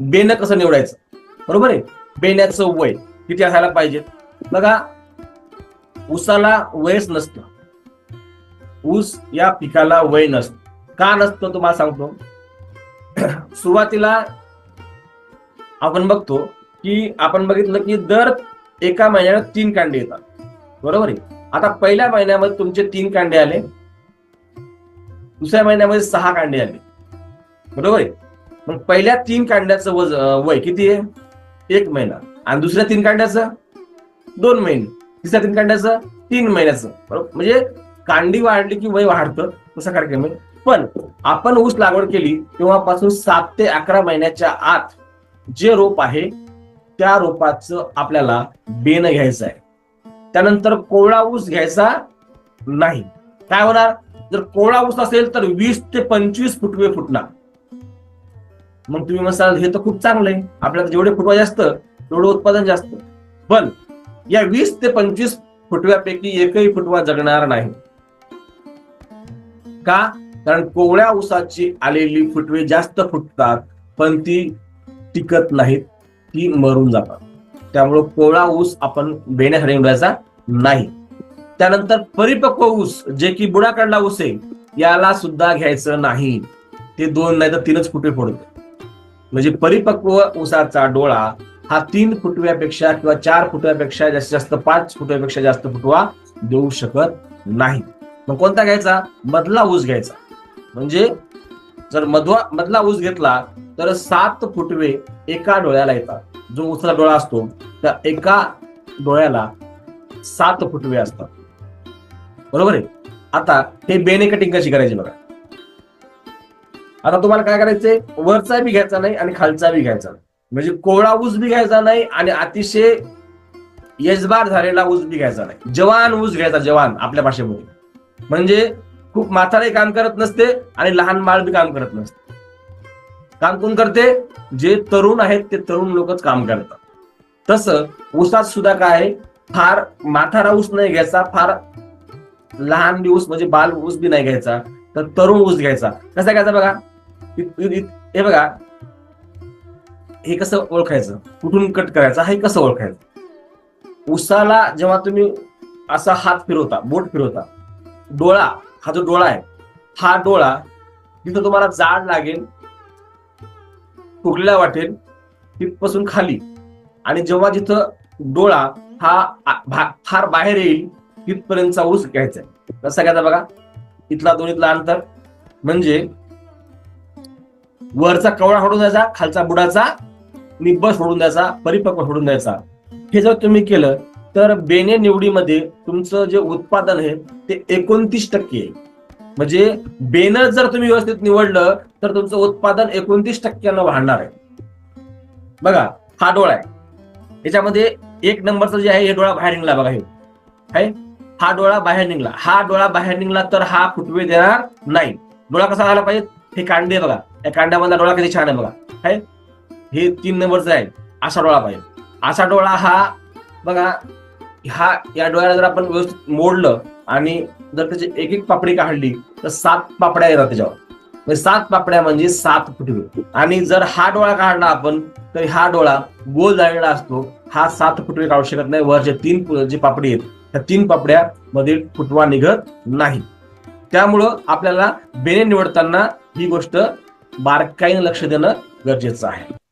बेण कसं निवडायचं? बरोबर आहे? बेण्याचं वय किती असायला पाहिजे? बघा ऊसाला वयच नसतं. ऊस या पिकाला वय नसतं. का नसतं तुम्हाला सांगतो. सुरुवातीला आपण बघतो की आपण बघितलं की दर एका महिन्याला तीन कांडे येतात. बरोबर आहे? आता पहिल्या महिन्यामध्ये तुमचे तीन कांडे आले. दुसऱ्या महिन्यामध्ये सहा कांडे आले. बरोबर आहे? मग पहिल्या तीन कांड्याचं वज वय किती आहे? एक महिना. आणि दुसऱ्या तीन कांड्याचं? दोन महिने. तिसऱ्या तीन कांड्याचं? तीन महिन्याचं. बरोबर? म्हणजे कांडी वाढली की वय वाढतं. तसा कार्यक्रम आहे. पण आपण ऊस लागवड केली तेव्हापासून सात ते अकरा महिन्याच्या आत जे रोप आहे त्या रोपाचं आपल्याला बेन घ्यायचं आहे. त्यानंतर कोवळा ऊस घ्यायचा नाही. काय होणार? जर कोवळा ऊस असेल तर वीस ते पंचवीस फुटवे फुटणार. मग तुम्ही म्हणाल हे तर खूप चांगलं आहे. आपल्याला जेवढे फुटवा जास्त तेवढं उत्पादन जास्त. पण या वीस ते पंचवीस फुटव्यापैकी एकही फुटवा जगणार नाही. का? कारण कोवळ्या ऊसाची आलेली फुटवे जास्त फुटतात पण ती टिकत नाहीत ती मरून जातात. त्यामुळे कोवळा ऊस आपण बेण्यासाठी मिळायचा नाही. त्यानंतर परिपक्व ऊस जे की बुडाकडला ऊस आहे याला सुद्धा घ्यायचं नाही. ते दोन नाही तर तीनच फुटवे फोडते म्हणजे परिपक्व ऊसाचा डोळा हा तीन फुटव्यापेक्षा किंवा चार फुटव्यापेक्षा जास्तीत जास्त पाच फुटव्यापेक्षा जास्त फुटवा देऊ शकत नाही. मग कोणता घ्यायचा? मधला ऊस घ्यायचा. म्हणजे जर मधवा मधला ऊस घेतला तर सात फुटवे एका डोळ्याला येतात. जो ऊसाचा डोळा असतो त्या एका डोळ्याला सात फुटवे असतात. बरोबर आहे? आता हे बेने कटिंग कशी करायची बघा. आता तुम्हाला काय करायचंय? वरचा बी घ्यायचा नाही आणि खालचा बी घ्यायचा नाही. म्हणजे कोवळा ऊस बी घ्यायचा नाही आणि अतिशय यजबार झालेला ऊस बी घ्यायचा नाही. जवान ऊस घ्यायचा जवान आपल्या भाषेमध्ये म्हणजे खूप म्हातारे काम करत नसते आणि लहान बाळ बी काम करत नसते. काम कोण करते? जे तरुण आहेत ते तरुण लोकच काम करतात. तसं ऊसात सुद्धा काय आहे? फार माथारा ऊस नाही घ्यायचा फार लहान ऊस म्हणजे बाल ऊस बी नाही घ्यायचा तर तरुण ऊस घ्यायचा. कसा घ्यायचा बघा? हे बघा. हे कसं ओळखायचं? कुठून कट करायचं? हे कसं ओळखायचं? उसाला जेव्हा तुम्ही असा हात फिरवता बोट फिरवता डोळा हा जो डोळा आहे हा डोळा तिथं तुम्हाला जाड लागेल फुगलेला वाटेल तिथपासून खाली. आणि जेव्हा जिथं डोळा हा भा- फार बाहेर येईल तिथपर्यंतचा ऊस घ्यायचा आहे. कसा घ्यायचा बघा इथला दोन्हीतला अंतर. म्हणजे वरचा कवळा सोडून द्यायचा खालचा बुडाचा निब्ब सोडून द्यायचा परिपक्व सोडून द्यायचा. हे जर तुम्ही केलं तर बेने निवडीमध्ये तुमचं जे उत्पादन आहे ते एकोणतीस टक्के आहे. म्हणजे बेनं जर तुम्ही व्यवस्थित निवडलं तर तुमचं उत्पादन एकोणतीस टक्क्यानं वाढणार आहे. बघा हा डोळा आहे. याच्यामध्ये एक नंबरचा जे आहे हे डोळा बाहेर निघला बघा हे. हा? डोळा बाहेर निघला. हा डोळा बाहेर निघला तर हा फुटवे देणार नाही. डोळा कसा झाला पाहिजे? हे कांडे बघा. या डोळा किती छान आहे बघा. आहे हे तीन नंबरचा आहे. असा डोळा पाहिजे. असा डोळा हा बघा हा या डोळ्याला जर आपण व्यवस्थित मोडलं आणि जर त्याची एक एक पापडी काढली तर सात पापड्या येतात त्याच्यावर. म्हणजे सात पापड्या म्हणजे सात फुटवे. आणि जर हा डोळा काढला आपण तर हा डोळा गोल झालेला असतो. हा सात फुटवे काढू शकत नाही. वरचे तीन जे पापडी आहेत त्या तीन पापड्या मधील फुटवा निघत नाही. त्यामुळं आपल्याला बेने निवडताना ही गोष्ट बारकाईनं लक्ष देणं गरजेचं आहे.